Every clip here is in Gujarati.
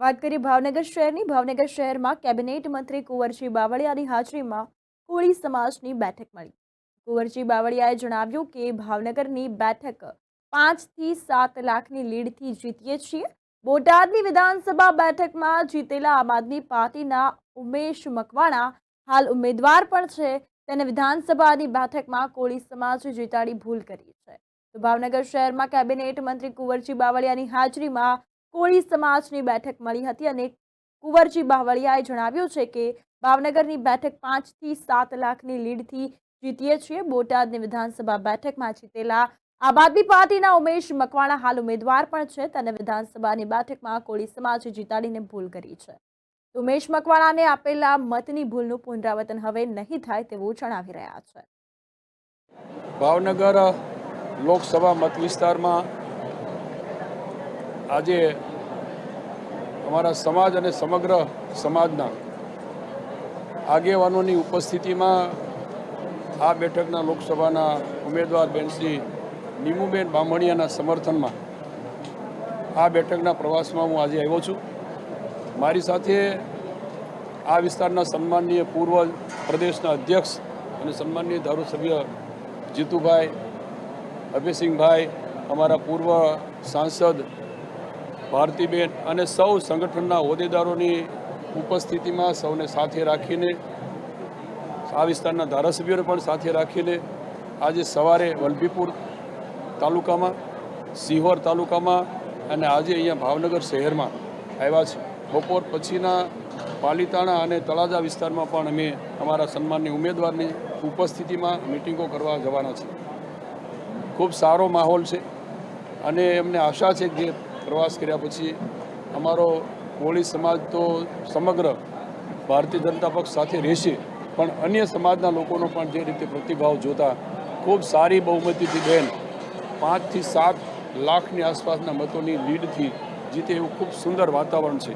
વાત કરીએ ભાવનગર શહેરની. ભાવનગર શહેરમાં કેબિનેટ મંત્રી કુંવરજી બાવળિયાની હાજરીમાં કોળી સમાજની બેઠક મળી. કુંવરજી બાવળિયાએ જણાવ્યું કે ભાવનગરની બેઠક પાંચથી સાત લાખની લીડથી જીતીએ છીએ. બોટાદની વિધાનસભા બેઠકમાં જીતેલા આમ આદમી પાર્ટીના ઉમેશ મકવાણા હાલ ઉમેદવાર પણ છે. તેને વિધાનસભાની બેઠકમાં કોળી સમાજે જીતાડી ભૂલ કરી છે. ભાવનગર શહેરમાં કેબિનેટ મંત્રી કુંવરજી બાવળિયાની હાજરીમાં કોળી સમાજની બેઠક મળી હતી અને કુંવરજી બાવળિયાએ જણાવ્યું છે કે ભાવનગરની બેઠક પાંચથી સાત લાખની લીડથી જીતીએ છીએ. બોટાદની વિધાનસભા બેઠકમાં જીતેલા આમ આદમી પાર્ટીના ઉમેશ મકવાણા હાલ ઉમેદવાર પણ છે. તેને વિધાનસભાની બેઠકમાં કોળી સમાજે જીતાડીને ભૂલ કરી છે. ઉમેશ મકવાણાને આપેલા મતની ભૂલનું પુનરાવર્તન હવે નહીં થાય તેવું જણાવી રહ્યા છે. ભાવનગર લોકસભા મત વિસ્તારમાં આજે અમારા સમાજ અને સમગ્ર સમાજના આગેવાનોની ઉપસ્થિતિમાં આ બેઠકના લોકસભાના ઉમેદવાર બેન શ્રી નીમુબેન બામણિયાના સમર્થનમાં આ બેઠકના પ્રવાસમાં હું આજે આવ્યો છું. મારી સાથે આ વિસ્તારના સન્માનનીય પૂર્વ પ્રદેશના અધ્યક્ષ અને સન્માનનીય ધારાસભ્ય જીતુભાઈ અભયસિંહભાઈ, અમારા પૂર્વ સાંસદ ભારતીબેન અને સૌ સંગઠનના હોદ્દેદારોની ઉપસ્થિતિમાં સૌને સાથે રાખીને, આ વિસ્તારના ધારાસભ્યોને પણ સાથે રાખીને આજે સવારે વલભીપુર તાલુકામાં, સિહોર તાલુકામાં અને આજે અહીંયા ભાવનગર શહેરમાં આવ્યા છે. બપોર પછીના પાલીતાણા અને તળાજા વિસ્તારમાં પણ અમે અમારા સન્માનની ઉમેદવારની ઉપસ્થિતિમાં મિટિંગો કરવા જવાના છે ખૂબ સારો માહોલ છે અને એમને આશા છે કે પ્રવાસ કર્યા પછી અમારો કોળી સમાજ તો સમગ્ર ભારતીય જનતા પક્ષ સાથે રહેશે. પણ અન્ય સમાજના લોકોનો પણ જે રીતે પ્રતિભાવ જોતા ખૂબ સારી બહુમતીથી બેન પાંચથી સાત લાખની આસપાસના મતોની લીડથી જીતે એવું ખૂબ સુંદર વાતાવરણ છે.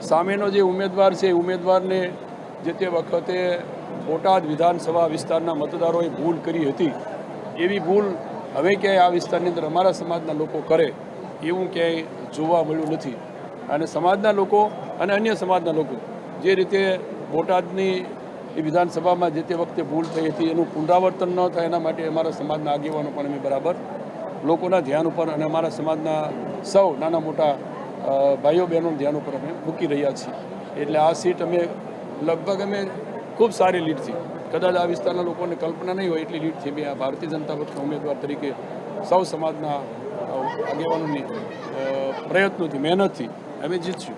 સામેનો જે ઉમેદવાર છે, એ ઉમેદવારને જે તે વખતે બોટાદ વિધાનસભા વિસ્તારના મતદારોએ ભૂલ કરી હતી. એવી ભૂલ હવે ક્યાંય આ વિસ્તારની અંદર અમારા સમાજના લોકો કરે? એવું ક્યાંય જોવા મળ્યું નથી. અને સમાજના લોકો અને અન્ય સમાજના લોકો જે રીતે બોટાદની એ વિધાનસભામાં જે તે વખતે ભૂલ થઈ હતી એનું પુનરાવર્તન ન થાય એના માટે અમારા સમાજના આગેવાનો પણ અમે બરાબર લોકોના ધ્યાન ઉપર અને અમારા સમાજના સૌ નાના મોટા ભાઈઓ બહેનોના ધ્યાન ઉપર અમે મૂકી રહ્યા છીએ. એટલે આ સીટ અમે લગભગ અમે ખૂબ સારી લીડ છે. કદાચ આ વિસ્તારના લોકોને કલ્પના નહીં હોય એટલી લીડ છે. મેં આ ભારતીય જનતા પક્ષના ઉમેદવાર તરીકે સૌ સમાજના આગેવાનોની પ્રયત્નોથી મહેનતથી અમે જીતશું.